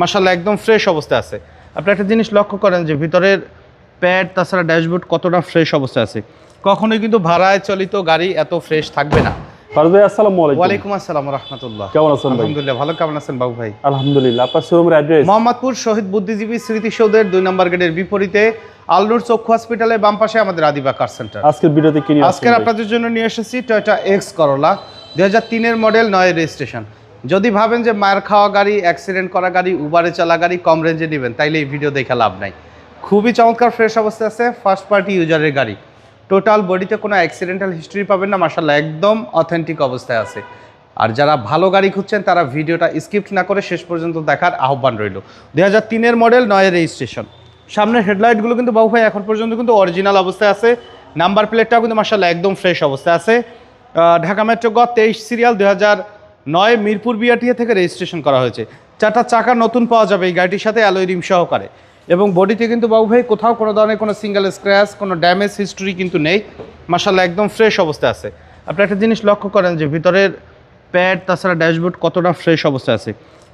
মাসাল্লাহ একদম ফ্রেশ অবস্থায় আছে। আপনি একটা জিনিস লক্ষ্য করেন যে ভিতরের প্যাড তাছাড়া ড্যাশবোর্ড কতটা ফ্রেশ অবস্থায় আছে। কখনোই কিন্তু ভাড়ায় চলিত গাড়ি এত ফ্রেশ থাকবে না। আসসালামু আলাইকুম। ওয়ালাইকুম আসসালাম রহমতুল্লাহ। কেমন আছেন ভাই? আলহামদুলিল্লাহ ভালো। কেমন আছেন বাবু ভাই? আলহামদুলিল্লাহ আপনার শোরুমের অ্যাড্রেস মোহাম্মদপুর শহীদ বুদ্ধিজীবী স্মৃতিসৌধের দুই নম্বর গেটের বিপরীতে আলনুর চক্ষু হসপিটালের বাম পাশে আমাদের আদিবা কার সেন্টার আজকের ভিডিওতে কি আজকের আপনাদের জন্য নিয়ে এসেছি টয়োটা এক্স করলা দুই হাজার তিনের মডেল নয় রেজিস্ট্রেশন যদি ভাবেন যে মায়ের খাওয়া গাড়ি অ্যাক্সিডেন্ট করা গাড়ি উবারে চলা গাড়ি, কম রেঞ্জে নেবেন, তাইলে এই ভিডিও দেখে লাভ নাই। খুবই চমৎকার ফ্রেশ অবস্থায় আছে ফার্স্ট পার্টি ইউজারের গাড়ি। টোটাল বডিতে কোনো অ্যাক্সিডেন্টাল হিস্ট্রি পাবেন না মার্শাল্লাহ একদম অথেন্টিক অবস্থায় আছে। আর যারা ভালো গাড়ি খুঁজছেন, তারা ভিডিওটা স্কিপ্ট না করে শেষ পর্যন্ত দেখার আহ্বান রইল। দুই হাজার তিনের মডেল নয় রেজিস্ট্রেশন সামনের হেডলাইটগুলো কিন্তু বাবু ভাই, এখন পর্যন্ত কিন্তু অরিজিনাল অবস্থায় আছে। নাম্বার প্লেটটাও কিন্তু মার্শাল্লাহ একদম ফ্রেশ অবস্থায় আছে। ঢাকা মেট্রো গ তেইশ সিরিয়াল দু হাজার নয় মিরপুর বিআরটিএ থেকে রেজিস্ট্রেশন করা হয়েছে। চারটা চাকা নতুন পাওয়া যাবে এই গাড়িটির সাথে অ্যালোয় রিম সহকারে। এবং বডিতে কিন্তু বাবু ভাই, কোথাও কোনো ধরনের কোনো সিঙ্গেল স্ক্র্যাচ কোনো ড্যামেজ হিস্ট্রি কিন্তু নেই। মার্শাল্লাহ একদম ফ্রেশ অবস্থায় আছে। আপনি একটা জিনিস লক্ষ্য করেন যে ভিতরের প্যাড তাছাড়া ড্যাশবোর্ড কতটা ফ্রেশ অবস্থায় আছে।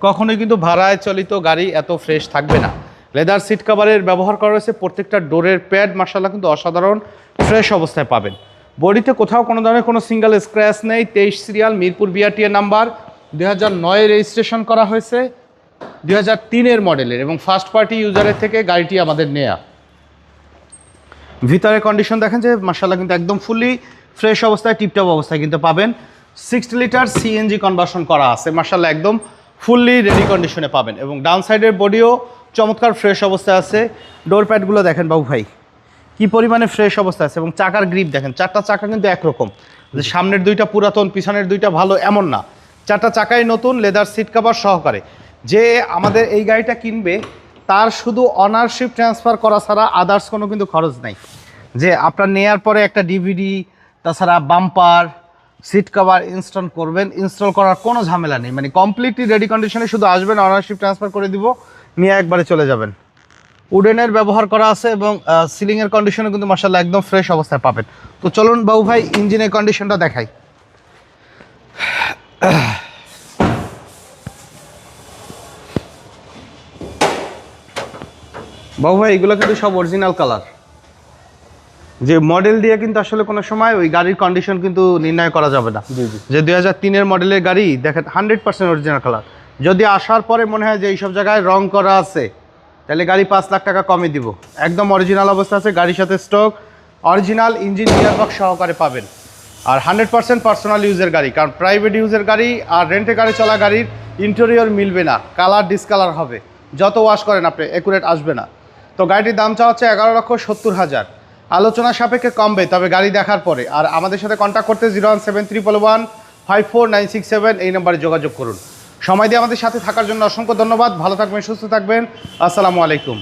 কখনোই কিন্তু ভাড়ায় চলিত গাড়ি এত ফ্রেশ থাকবে না। লেদার সিট কাভারের ব্যবহার করা হয়েছে। প্রত্যেকটা ডোরের প্যাড মার্শাল্লাহ কিন্তু অসাধারণ ফ্রেশ অবস্থায় পাবেন। বডিতে কোথাও কোনো ধরনের কোনো সিঙ্গেল স্ক্র্যাচ নেই। তেইশ সিরিয়াল মিরপুর বিআরটিএ নাম্বার দুই হাজার নয় রেজিস্ট্রেশন করা হয়েছে। দুই হাজার তিনের মডেলের এবং ফার্স্ট পার্টি ইউজারের থেকে গাড়িটি আমাদের নেয়া। ভিতরের কন্ডিশন দেখেন যে মার্শাল্লাহ কিন্তু একদম ফুলি ফ্রেশ অবস্থায় টিপটপ অবস্থায় কিন্তু পাবেন। সিক্সটি লিটার সিএনজি কনভার্সন করা আছে। মার্শাল্লাহ একদম ফুললি রেডি কন্ডিশনে পাবেন। এবং ডাউন সাইডের বডিও চমৎকার ফ্রেশ অবস্থায় আছে। ডোর প্যাডগুলো দেখেন বাবু ভাই। কি পরিমাণে ফ্রেশ অবস্থা আছে এবং চাকার গ্রিপ দেখেন, চারটা চাকা কিন্তু একরকম। যে সামনের দুইটা পুরাতন, পিছনের দুইটা ভালো এমন না। চারটা চাকাই নতুন লেদার সিট কাভার সহকারে। যে আমাদের এই গাড়িটা কিনবে, তার শুধু অনারশিপ ট্রান্সফার করা ছাড়া আদার্স কোনো কিন্তু খরচ নাই। যে আপনার নেয়ার পরে একটা ডিভিডি তাছাড়া বাম্পার সিট কভার ইনস্টল করবেন ইনস্টল করার কোনো ঝামেলা নেই। মানে কমপ্লিটলি রেডি কন্ডিশনে শুধু আসবেন অনারশিপ ট্রান্সফার করে দিব, নিয়ে একবারে চলে যাবেন। উডেনের ব্যবহার করা আছে এবং সিলিংয়ের কন্ডিশনে কিন্তু মাসাল্লাহ একদম ফ্রেশ অবস্থায় পাবেন। তো চলুন বাবু ভাই ইঞ্জিনের কন্ডিশনটা দেখাই। বাবু ভাই এগুলো কিন্তু সব অরিজিনাল কালার যে মডেল দিয়ে কিন্তু আসলে কোনো সময় ওই গাড়ির কন্ডিশন কিন্তু নির্ণয় করা যাবে না। জি জি। যে দুই হাজার তিনের মডেলের গাড়ি দেখেন হান্ড্রেড পার্সেন্ট অরিজিনাল কালার যদি আসার পরে মনে হয় যে এইসব জায়গায় রং করা আছে তাহলে গাড়ি পাঁচ লাখ টাকা কমে দিব। একদম অরিজিনাল অবস্থা আছে, গাড়ির সাথে স্টক অরিজিনাল ইঞ্জিন গিয়ারবক্স সহকারে পাবেন। আর হান্ড্রেড পার্সেন্ট পার্সোনাল ইউজের গাড়ি, কারণ প্রাইভেট ইউজের গাড়ি আর রেন্টে গাড়ি চলা গাড়ির ইন্টেরিয়র মিলবে না কালার ডিসকালার হবে। যত ওয়াশ করেন আপনি একুরেট আসবে না। তো গাড়িটির দাম চাওয়া হচ্ছে এগারো লক্ষ সত্তর হাজার। আলোচনা সাপেক্ষে কমবে, তবে গাড়ি দেখার পরে। আর আমাদের সাথে কন্ট্যাক্ট করতে zero one seven three one five four nine six seven এই নাম্বারে যোগাযোগ করুন। সময় দিয়ে আমাদের সাথে থাকার জন্য অসংখ্য ধন্যবাদ। ভালো থাকবেন সুস্থ থাকবেন। আসসালামু আলাইকুম।